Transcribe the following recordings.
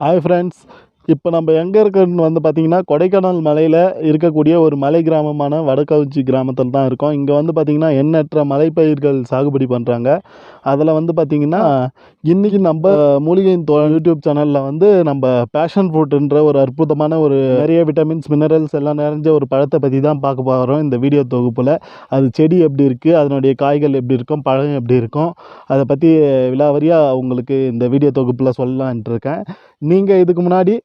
Hi friends இப்போ நம்ம எங்கே இருக்கோன்னு வந்து பார்த்திங்கன்னா கொடைக்கானல் மலையில் இருக்கக்கூடிய ஒரு மலை கிராமமான வடக்கவுச்சி கிராமத்தில் தான் இருக்கோம். இங்கே வந்து பார்த்திங்கன்னா எண்ணற்ற மலைப்பயிர்கள் சாகுபடி பண்ணுறாங்க அதில் வந்து பார்த்திங்கன்னா இன்றைக்கி நம்ம மூலிகையின் தோ யூடியூப் சேனலில் வந்து நம்ம பேஷன் ஃப்ரூட்டுன்ற ஒரு அற்புதமான ஒரு நிறைய விட்டமின்ஸ் மினரல்ஸ் எல்லாம் நிறைஞ்ச ஒரு பழத்தை பற்றி தான் பார்க்க போகிறோம் இந்த வீடியோ தொகுப்பில். அது செடி எப்படி இருக்குது அதனுடைய காய்கள் எப்படி இருக்கும் பழம் எப்படி இருக்கும் அதை பற்றி விலாவரியாக உங்களுக்கு இந்த வீடியோ தொகுப்பில் சொல்லலான்ட்டு இருக்கேன். நீங்கள் இதுக்கு முன்னாடி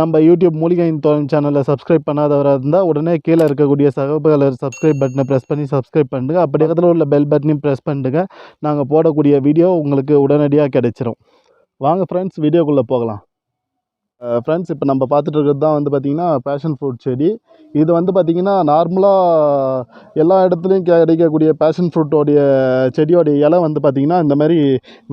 நம்ம யூடியூப் மூலிகையின் தோழன் சேனலை சப்ஸ்கிரைப் பண்ணாதவராக இருந்தால் உடனே கீழே இருக்கக்கூடிய சகப்பு சப்ஸ்கிரைப் பட்டனை ப்ரெஸ் பண்ணி சப்ஸ்கிரைப் பண்ணுங்க. அப்படி பக்கத்தில் உள்ள பெல் பட்டனையும் ப்ரெஸ் பண்ணுங்க. நாங்கள் போடக்கூடிய வீடியோ உங்களுக்கு உடனடியாக கிடைச்சிரும். வாங்க ஃப்ரெண்ட்ஸ் வீடியோக்குள்ளே போகலாம். ஃப்ரெண்ட்ஸ் இப்போ நம்ம பார்த்துட்டு இருக்கிறது தான் வந்து பார்த்திங்கன்னா பேஷன் ஃப்ரூட் செடி. இது வந்து பார்த்திங்கன்னா நார்மலாக எல்லா இடத்துலையும் கிடைக்கக்கூடிய பேஷன் ஃப்ரூட்டோடைய செடியோடைய இலை வந்து பார்த்திங்கன்னா இந்த மாதிரி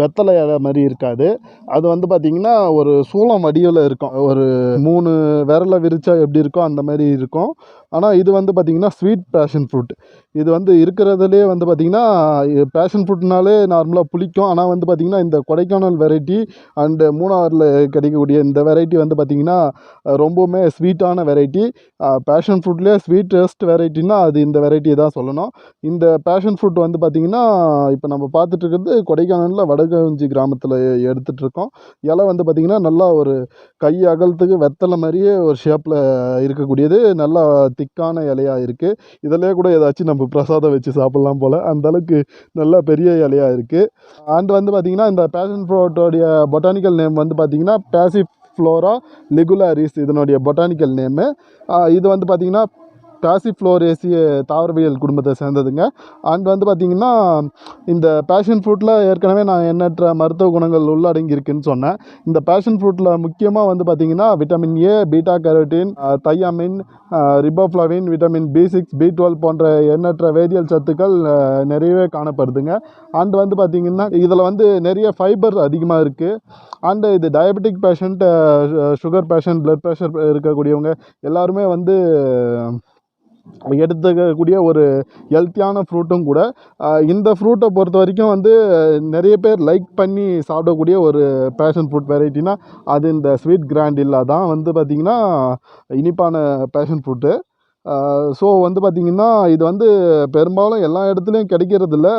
வெத்தலை இலை மாதிரி இருக்காது. அது வந்து பார்த்திங்கன்னா ஒரு சூளம் வடிவில் இருக்கும். ஒரு மூணு விரலை விரிச்சா எப்படி இருக்கோ அந்த மாதிரி இருக்கும். ஆனால் இது வந்து பார்த்திங்கன்னா ஸ்வீட் பேஷன் ஃப்ரூட் இது வந்து இருக்கிறதுலே வந்து பார்த்திங்கன்னா பேஷன் ஃப்ரூட்னாலே நார்மலாக புளிக்கும். ஆனால் வந்து பார்த்திங்கன்னா இந்த கொடைக்கானல் வெரைட்டி அண்டு மூணாறில் கிடைக்கக்கூடிய இந்த வெரைட்டி வந்து பார்த்திங்கன்னா ரொம்பவுமே ஸ்வீட்டான வெரைட்டி பேஷன் ஃப்ரூட்லேயே ஸ்வீட்டஸ்ட் வெரைட்டின்னா அது இந்த வெரைட்டி தான் சொல்லணும். இந்த பேஷன் ஃப்ரூட் வந்து பார்த்திங்கன்னா இப்போ நம்ம பார்த்துட்டு இருக்கிறது கொடைக்கானலில் வடகஞ்சி கிராமத்தில் எடுத்துகிட்டு இருக்கோம். இலை வந்து பார்த்திங்கன்னா நல்லா ஒரு கை அகலத்துக்கு வெத்தலை மாதிரியே ஒரு ஷேப்பில் இருக்கக்கூடியது. நல்லா திக்கான இலையாக இருக்குது இதிலே கூட ஏதாச்சும் நம்ம பிரசாதம் வச்சு சாப்பிட்லாம் போல். அந்த அளவுக்கு நல்லா பெரிய இலையாக இருக்குது அண்ட் வந்து பார்த்திங்கன்னா இந்த பேஷன் ஃப்ரூட்டோடைய பொட்டானிக்கல் நேம் வந்து பார்த்திங்கன்னா பேசிவ் ஃப்ளோரா லிகுலாரிஸ் இதனுடைய பொட்டானிக்கல் நேமு இது வந்து பார்த்திங்கன்னா பேசிஃப்ளோரேசிய தாவரவியல் குடும்பத்தை சேர்ந்ததுங்க. அண்ட் வந்து பார்த்திங்கன்னா இந்த பேஷன் ஃப்ரூட்டில் ஏற்கனவே நான் எண்ணற்ற மருத்துவ குணங்கள் உள்ளடங்கி இருக்குன்னு சொன்னேன். இந்த பேஷன் ஃப்ரூட்டில் முக்கியமாக வந்து பார்த்திங்கன்னா vitamin A beta carotene thiamine riboflavin vitamin B six B twelve போன்ற எண்ணற்ற வேதியியல் சத்துக்கள் நிறையவே காணப்படுதுங்க. அண்ட் வந்து பார்த்திங்கன்னா இதில் வந்து நிறைய ஃபைபர் அதிகமாக இருக்குது அண்டு இது diabetic patient sugar patient blood pressure இருக்கக்கூடியவங்க எல்லாருமே வந்து எடுத்துக்கக்கூடிய ஒரு ஹெல்த்தியான ஃப்ரூட்டும் கூட. இந்த ஃப்ரூட்டை பொறுத்த வரைக்கும் வந்து நிறைய பேர் லைக் பண்ணி சாப்பிடக்கூடிய ஒரு பேஷன் ஃப்ரூட் வெரைட்டினா அது இந்த ஸ்வீட் கிராண்டில்லா தான். வந்து பார்த்திங்கன்னா இனிப்பான பேஷன் ஃப்ரூட்டு ஸோ வந்து பார்த்திங்கன்னா இது வந்து பெரும்பாலும் எல்லா இடத்துலையும் கிடைக்கிறதில்ல.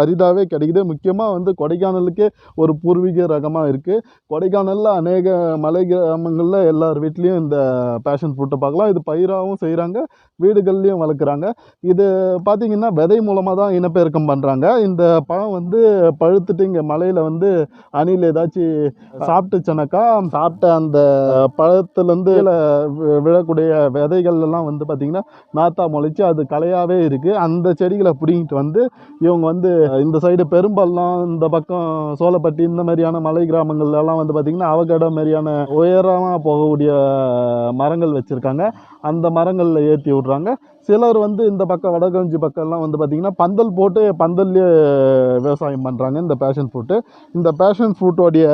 அரிதாகவே கிடைக்குது. முக்கியமாக வந்து கொடைக்கானலுக்கே ஒரு பூர்வீக ரகமாக இருக்குது கொடைக்கானலில் அநேக மலை கிராமங்களில் எல்லார் வீட்லேயும் இந்த பேஷன் ஃப்ரூட்டை பார்க்கலாம். இது பயிராகவும் செய்கிறாங்க வீடுகள்லேயும் வளர்க்குறாங்க. இது பார்த்திங்கன்னா விதை மூலமாக தான் இனப்பெருக்கம் பண்ணுறாங்க இந்த பழம் வந்து பழுத்துட்டு இங்கே மலையில் வந்து அணில் ஏதாச்சும் சாப்பிட்டுச்சுனாக்கா சாப்பிட்ட அந்த பழத்துலேருந்து விழக்கூடிய விதைகள் எல்லாம் வந்து பார்த்திங்கன்னா நாத்தா முளைச்சி அது களையாகவே இருக்குது அந்த செடிகளை பிடிங்கிட்டு வந்து இவங்க வந்து இந்த சைடு பெரும்பள்ளம் இந்த பக்கம் சோளப்பட்டி இந்த மாதிரியான மலை கிராமங்கள்லாம் வந்து பார்த்திங்கன்னா அவகடம் மாதிரியான உயரமாக போகக்கூடிய மரங்கள் வச்சுருக்காங்க. அந்த மரங்களில் ஏற்றி விட்றாங்க. சிலர் வந்து இந்த பக்கம் வடகஞ்சி பக்கம்லாம் வந்து பார்த்திங்கன்னா பந்தல் போட்டு பந்தல்லையே விவசாயம் பண்ணுறாங்க இந்த பேஷன் ஃப்ரூட்டு இந்த பேஷன் ஃப்ரூட்டோடைய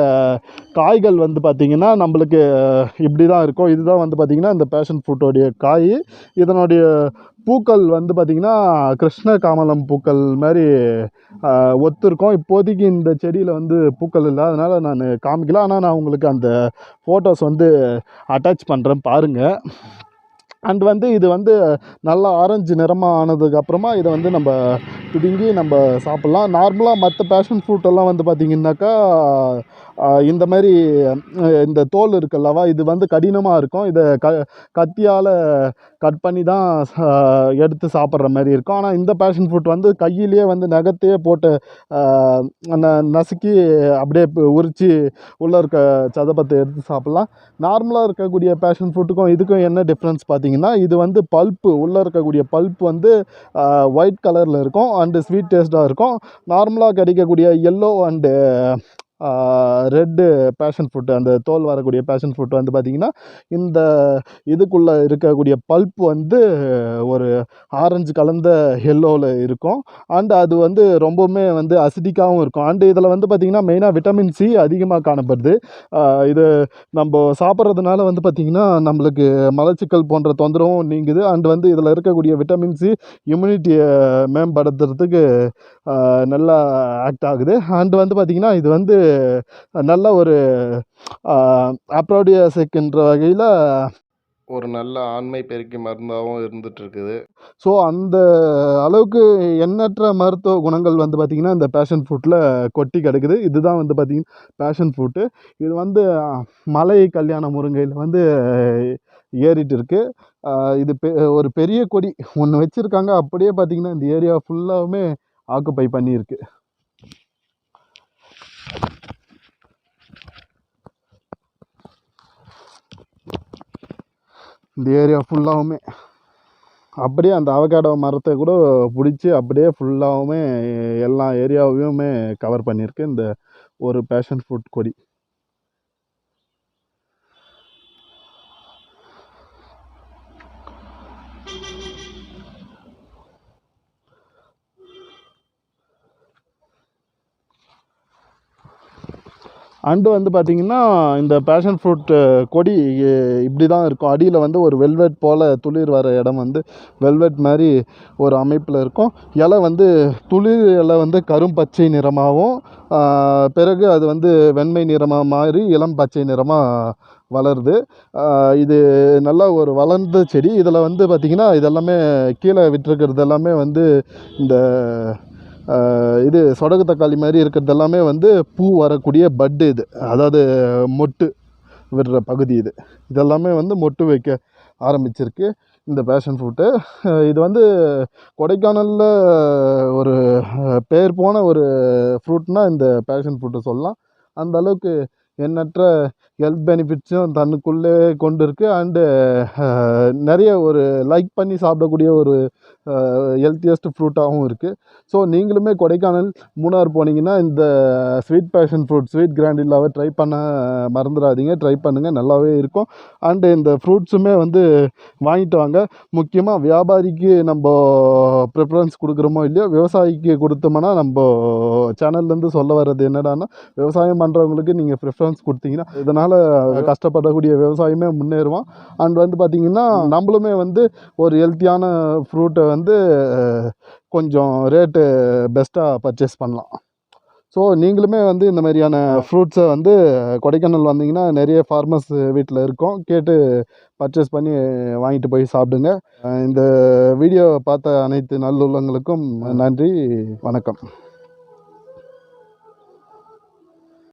காய்கள் வந்து பார்த்திங்கன்னா நம்மளுக்கு இப்படி தான் இருக்கும். இதுதான் வந்து பார்த்திங்கன்னா இந்த பேஷன் ஃப்ரூட்டோடைய காய். இதனுடைய பூக்கள் வந்து பார்த்திங்கன்னா கிருஷ்ண காமலம் பூக்கள் மாதிரி ஒத்துருக்கோம் ஒத்திருக்கும். இப்போதைக்கு இந்த செடியில் வந்து பூக்கள் இல்லை. அதனால் நான் காமிக்கல. ஆனால் நான் உங்களுக்கு அந்த ஃபோட்டோஸ் வந்து அட்டாச் பண்ணுறேன் பாருங்கள் அண்ட் வந்து இது வந்து நல்லா ஆரஞ்சு நிறமாக ஆனதுக்கப்புறமா இதை வந்து நம்ம பிடுங்கி நம்ம சாப்பிட்லாம். நார்மலாக மற்ற பேஷன் ஃப்ரூட்டெல்லாம் வந்து பார்த்திங்கனாக்கா இந்த மாதிரி இந்த தோல் இருக்குல்லவா இது வந்து கடினமாக இருக்கும். இதை க கத்தியால் கட் பண்ணி தான் எடுத்து சாப்பிட்ற மாதிரி இருக்கும். ஆனால் இந்த பேஷன் ஃப்ரூட் வந்து கையிலேயே வந்து நகத்தையே போட்டு ந- நசுக்கி அப்படியே உரித்து உள்ளே இருக்க சதப்பத்தை எடுத்து சாப்பிட்லாம். நார்மலாக இருக்கக்கூடிய பேஷன் ஃப்ரூட்டுக்கும் இதுக்கும் என்ன டிஃப்ரென்ஸ் பார்த்தீங்கன்னா இது வந்து பல்ப்பு உள்ளே இருக்கக்கூடிய பல்ப் வந்து ஒயிட் கலரில் இருக்கும் அண்டு ஸ்வீட் டேஸ்ட்டாக இருக்கும். நார்மலாக கிடைக்கக்கூடிய yellow and red passion fruit அந்த தோல் வரக்கூடிய பேஷன் ஃப்ரூட் வந்து பார்த்திங்கன்னா இந்த இதுக்குள்ளே இருக்கக்கூடிய பல்ப் வந்து ஒரு ஆரஞ்சு கலந்த எல்லோவில் இருக்கும். அண்ட் அது வந்து ரொம்பவுமே வந்து அசிடிக்காகவும் இருக்கும். அண்டு இதில் வந்து பார்த்திங்கன்னா மெயினாக விட்டமின் சி அதிகமாக காணப்படுது. இது நம்ம சாப்பிட்றதுனால வந்து பார்த்திங்கன்னா நம்மளுக்கு மலச்சிக்கல் போன்ற தொந்தரவும் நீங்குது. அண்ட் வந்து இதில் இருக்கக்கூடிய விட்டமின் சி இம்யூனிட்டியை மேம்படுத்துறதுக்கு நல்லா ஆக்ட் ஆகுது. அண்ட் வந்து பார்த்திங்கன்னா இது வந்து நல்ல ஒரு அப்ரோடியாசிக்ன்ற வகையில் ஒரு நல்ல ஆண்மை பெருக்கி மருந்தாகவும் இருந்துட்டு இருக்குது ஸோ அந்த அளவுக்கு எண்ணற்ற மருத்துவ குணங்கள் வந்து பார்த்திங்கன்னா இந்த பேஷன் ஃப்ரூட்டில் கொட்டி கிடக்குது. இதுதான் வந்து பார்த்திங்கன்னா பேஷன் ஃப்ரூட்டு இது வந்து மலை கல்யாண முருங்கையில் வந்து ஏறிட்டு இருக்கு ஆஹ் இது பெ ஒரு பெரிய கொடி ஒன்று வச்சுருக்காங்க. அப்படியே பார்த்திங்கன்னா இந்த ஏரியா ஃபுல்லாகவுமே ஆக்குப்பை பண்ணியிருக்கு. இந்த ஏரியா ஃபுல்லாகவுமே அப்படியே அந்த அவகாடோ மரத்தை கூட பிடிச்சி அப்படியே ஃபுல்லாகவுமே எல்லா ஏரியாவையுமே கவர் பண்ணியிருக்கு. இந்த ஒரு பேஷன் ஃப்ரூட் கொடி. அண்டு வந்து பார்த்திங்கன்னா இந்த பேஷன் ஃப்ரூட் கொடி இப்படி தான் இருக்கும். அடியில் வந்து ஒரு வெல்வெட் போல் துளிர் வர இடம் வந்து வெல்வெட் மாதிரி ஒரு அமைப்பில் இருக்கும். இலை வந்து துளிர் இலை வந்து கரும் பச்சை நிறமாகவும் பிறகு அது வந்து வெண்மை நிறமாக மாறி இளம் பச்சை நிறமாக வளருது. இது நல்லா ஒரு வளர்ந்த செடி. இதில் வந்து பார்த்திங்கன்னா இதெல்லாமே கீழே விட்டுருக்கிறது எல்லாமே வந்து இந்த இது சொடகு தக்காளி மாதிரி இருக்கிறது எல்லாமே வந்து பூ வரக்கூடிய பட்டு இது. அதாவது மொட்டு விடுற பகுதி இது. இதெல்லாமே வந்து மொட்டு வைக்க ஆரம்பிச்சிருக்கு இந்த பேஷன் ஃப்ரூட்டு இது வந்து கொடைக்கானலில் ஒரு பேர் போன ஒரு ஃப்ரூட்னால் இந்த பேஷன் ஃப்ரூட்டை சொல்லலாம். அந்த அளவுக்கு எண்ணற்ற ஹெல்த் பெனிஃபிட்ஸும் தன்னுக்குள்ளே கொண்டு இருக்குது அண்டு நிறைய ஒரு லைக் பண்ணி சாப்பிடக்கூடிய ஒரு ஹெல்த்தியஸ்ட் ஃப்ரூட்டாகவும் இருக்குது ஸோ நீங்களுமே கொடைக்கானல் மூணார் போனீங்கன்னா இந்த ஸ்வீட் பேஷன் ஃப்ரூட் ஸ்வீட் கிராண்டில்லாவை ட்ரை பண்ண மறந்துடாதீங்க. ட்ரை பண்ணுங்கள் நல்லாவே இருக்கும். அண்டு இந்த ஃப்ரூட்ஸுமே வந்து வாங்கிட்டு வாங்க. முக்கியமாக வியாபாரிக்கு நம்ம ப்ரிஃபரன்ஸ் கொடுக்குறோமோ இல்லையோ விவசாயிக்கு கொடுத்தோம்னா நம்ம சேனல்லேருந்து சொல்ல வர்றது என்னடான்னா விவசாயம் பண்ணுறவங்களுக்கு நீங்கள் ப்ரிஃபர் ரெஸ்பான்ஸ் கொடுத்தீங்கன்னா இதனால் கஷ்டப்படக்கூடிய விவசாயமே முன்னேறுவான். அண்ட் வந்து பார்த்திங்கன்னா நம்மளுமே வந்து ஒரு ஹெல்த்தியான ஃப்ரூட்டை வந்து கொஞ்சம் ரேட்டு பெஸ்ட்டாக பர்ச்சேஸ் பண்ணலாம். ஸோ நீங்களுமே வந்து இந்த மாதிரியான ஃப்ரூட்ஸை வந்து கொடைக்கானல் வந்தீங்கன்னா நிறைய ஃபார்மர்ஸ் வீட்டில் இருக்கும். கேட்டு பர்ச்சேஸ் பண்ணி வாங்கிட்டு போய் சாப்பிடுங்க. இந்த வீடியோ பார்த்த அனைத்து நல்லுள்ளங்களுக்கும் நன்றி வணக்கம்.